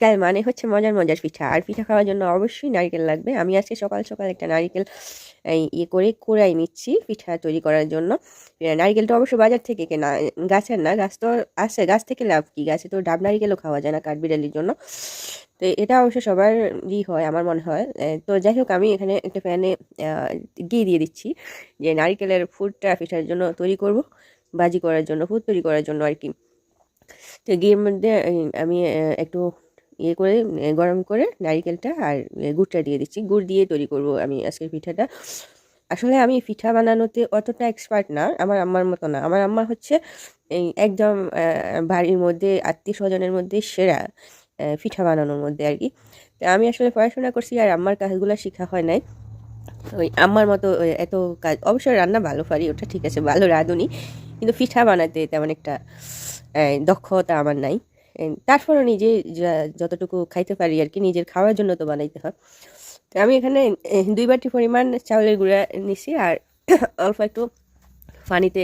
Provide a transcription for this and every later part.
তার মানে হচ্ছে মজার মজার পিঠা। আর পিঠা খাওয়ার জন্য অবশ্যই নারকেল লাগবে। আমি আজকে সকাল সকাল একটা নারকেল ইয়ে করে কোড়াই নিচ্ছি পিঠা তৈরি করার জন্য। নারকেলটা অবশ্য বাজার থেকে কেনা, গাছের না, গাছ তো আছে। গাছ থেকে লাভ কি? গাছে তো ডাব নারকেলও খাওয়া যায় না কাঠবিড়ালির জন্য। তো এটা অবশ্য সবার ই হয়, আমার মনে হয়। তো যাই হোক, আমি এখানে একটা প্যানে ঘি দিয়ে দিচ্ছি যে নারকেলের ফুডটা পিঠার জন্য তৈরি করব বাজি করার জন্য ফুড তৈরি করার জন্য আর কি। তো ঘিয়ের মধ্যে আমি একটু ইয়ে করে গরম করে নারিকেলটা আর গুড়টা দিয়ে দিচ্ছি। গুড় দিয়ে তৈরি করব আমি আজকের পিঠাটা। আসলে আমি পিঠা বানানোতে অতটা এক্সপার্ট না, আমার আম্মার মতো না। আমার আম্মা হচ্ছে এই একদম বাড়ির মধ্যে আত্মীয় স্বজনের মধ্যে সেরা পিঠা বানানোর মধ্যে আর কি। তো আমি আসলে পড়াশোনা করছি আর আম্মার কাজগুলো শেখা হয় নাই। ওই আম্মার মতো এত কাজ অবশ্যই রান্না ভালো পারি, ওটা ঠিক আছে, ভালো রাঁধুনি। কিন্তু পিঠা বানাতে তেমন একটা দক্ষতা আমার নাই। তারপরও নিজে যতটুকু খাইতে পারি আর কি নিজের খাওয়ার জন্য তো বানাইতে হয়। তো আমি এখানে দুই বাটি পরিমাণ চাউলের গুঁড়া নিছি আর অল্প একটু পানিতে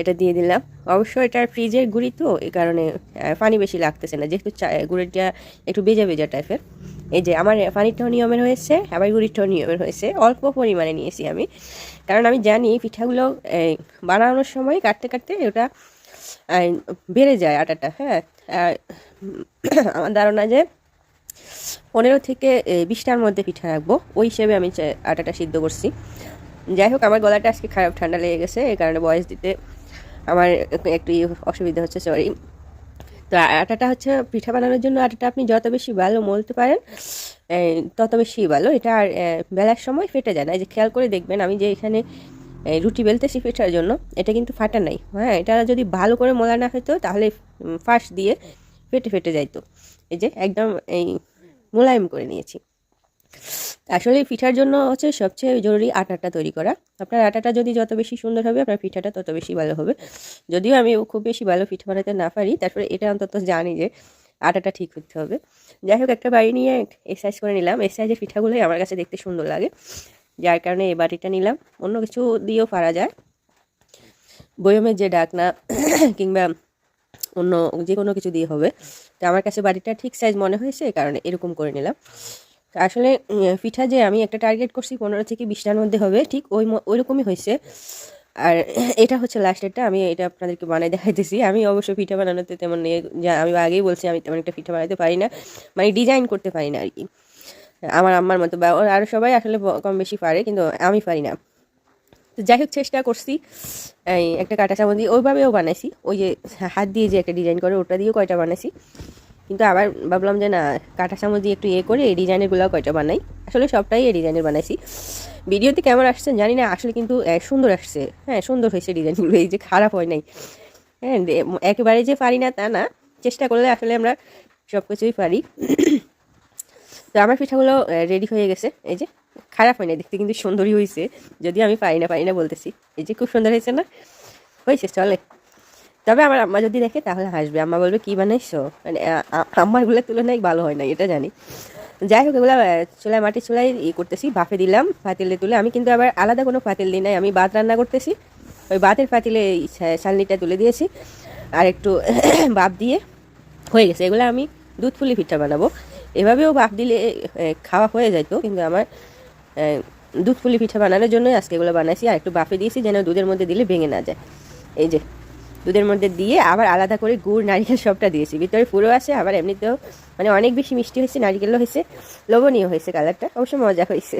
এটা দিয়ে দিলাম। অবশ্য এটার ফ্রিজের গুঁড়ি তো এই কারণে পানি বেশি লাগতেছে না। যেহেতু গুঁড়িটা একটু বেজা বেজা টাইপের। এই যে আমার পানিটাও নিয়মের হয়েছে, আবার গুঁড়িটাও নিয়মের হয়েছে। অল্প পরিমাণে নিয়েছি আমি। কারণ আমি জানি পিঠাগুলো বানানোর সময় কাটতে কাটতে ওটা বেড়ে যায় আটাটা হ্যাঁ? আমার ধারণা যে পনেরো থেকে বিশটার মধ্যে পিঠা রাখব। ওই হিসেবে আমি আটাটা সিদ্ধ করছি। যাই হোক, আমার গলাটা আজকে খারাপ, ঠান্ডা লেগে গেছে এই কারণে বয়স দিতে আমার একটু অসুবিধা হচ্ছে সরি তো আটাটা হচ্ছে পিঠা বানানোর জন্য আটাটা আপনি যত বেশি ভালো মলতে পারেন তত বেশি ভালো। এটা আর বেলার সময় ফেটে যায় না। এই যে খেয়াল করে দেখবেন, আমি যে এখানে রুটি বেলতেছি পিঠার জন্য, এটা কিন্তু ফাটা নাই। হ্যাঁ এটা যদি ভালো করে মোলা না হতো তাহলে ফাঁস দিয়ে ফেটে ফেটে যাইতো। এই যে একদম এই মোলায়েম করে নিয়েছি। আসলে পিঠার জন্য হচ্ছে সবচেয়ে জরুরি আটাটা তৈরি করা। আপনার আটাটা যদি যত বেশি সুন্দর হবে, আপনার পিঠাটা তত বেশি ভালো হবে। যদিও আমি খুব বেশি ভালো পিঠা বানাতে না পারি, তারপরে এটা অন্তত জানি যে আটাটা ঠিক করতে হবে। যাই হোক, একটা বাড়ি নিয়ে এক্সারসাইজ করে নিলাম। এই সাইজের পিঠাগুলোই আমার কাছে দেখতে সুন্দর লাগে। যার কারণে এই বাটিটা নিলাম। অন্য কিছু দিয়েও পারা যায়। বয়মের যে ডাকনা, কিংবা অন্য যে কোনো কিছু দিয়ে হবে। তো আমার কাছে বাড়িটা ঠিক সাইজ মনে হয়েছে, এই কারণে এরকম করে নিলাম। আসলে পিঠা যে আমি একটা টার্গেট করছি পনেরো থেকে বিশটার মধ্যে হবে, ঠিক ওই ওইরকমই হয়েছে। আর এটা হচ্ছে লাস্টেরটা আমি এটা আপনাদেরকে বানাই দেখাইতেছি। আমি অবশ্য পিঠা বানানোতে তেমন এ- যা আমি আগেই বলছি, আমি তেমন একটা পিঠা বানাতে পারি না। মানে ডিজাইন করতে পারি না আর কি। আমার আম্মার মতো বা আরও সবাই আসলে কম বেশি পারে, কিন্তু আমি পারি না। তো যাই হোক, চেষ্টা করছি, এই একটা কাঁটা চামচ দিয়ে, ওইভাবেও বানাইছি। ওই যে হাত দিয়ে যে একটা ডিজাইন করে, ওটা দিয়েও কয়টা বানাইছি। কিন্তু আবার ভাবলাম যে না, কাঁটা চামচ দিয়ে একটু ইয়ে করে, এই ডিজাইনেরগুলো কয়টা বানাই। আসলে সবটাই এই ডিজাইনের বানাইছি। ভিডিওতে কেমন আসছে জানি না, আসলে কিন্তু সুন্দর আসছে। হ্যাঁ সুন্দর হয়েছে ডিজাইনগুলো এই যে খারাপ হয় নাই। হ্যাঁ একেবারে যে পারি না তা না, চেষ্টা করলে আসলে আমরা সব কিছুই পারি। তো আমার পিঠাগুলো রেডি হয়ে গেছে। এই যে, খারাপ হয় না দেখতে কিন্তু সুন্দরই হয়েছে। যদি আমি পারি না পারি না বলতেছি। এই যে, খুব সুন্দর হয়েছে না? হয়েছে, চলে। তবে আমার আম্মা যদি দেখে, তাহলে হাসবে। আম্মা বলবে, কি বানাইছো? মানে আম্মারগুলোর তুলনায় ভালো হয় না, এটা জানি। যাই হোক, এগুলো চুলায়, মাটির চুলায় ই করতেছি, বাফে দিলাম, পাতিলে তুলে। আমি কিন্তু আবার আলাদা কোনো পাতিল দিই নাই, আমি ভাত রান্না করতেছি। ওই ভাতের পাতিলে চালনিটা তুলে দিয়েছি। আর একটু বাপ দিয়ে হয়ে গেছে। এগুলো আমি দুধ পুলি পিঠা বানাবো। এভাবেও বাপ দিলে খাওয়া হয়ে যাইতো। কিন্তু আমার দুধ পুলি পিঠা বানানোর জন্যই আজকে এগুলো বানাইছি। আর একটু বাফে দিয়েছি যেন দুধের মধ্যে দিলে ভেঙে না যায়। এই যে, দুধের মধ্যে দিয়ে আবার আলাদা করে গুড়, নারিকেল সবটা দিয়েছি। ভিতরে পুরো আছে, আবার এমনিতেও মানে অনেক বেশি মিষ্টি হয়েছে, নারিকেলও হয়েছে লবণীয় হয়েছে কালারটা অবশ্য মজা হয়েছে।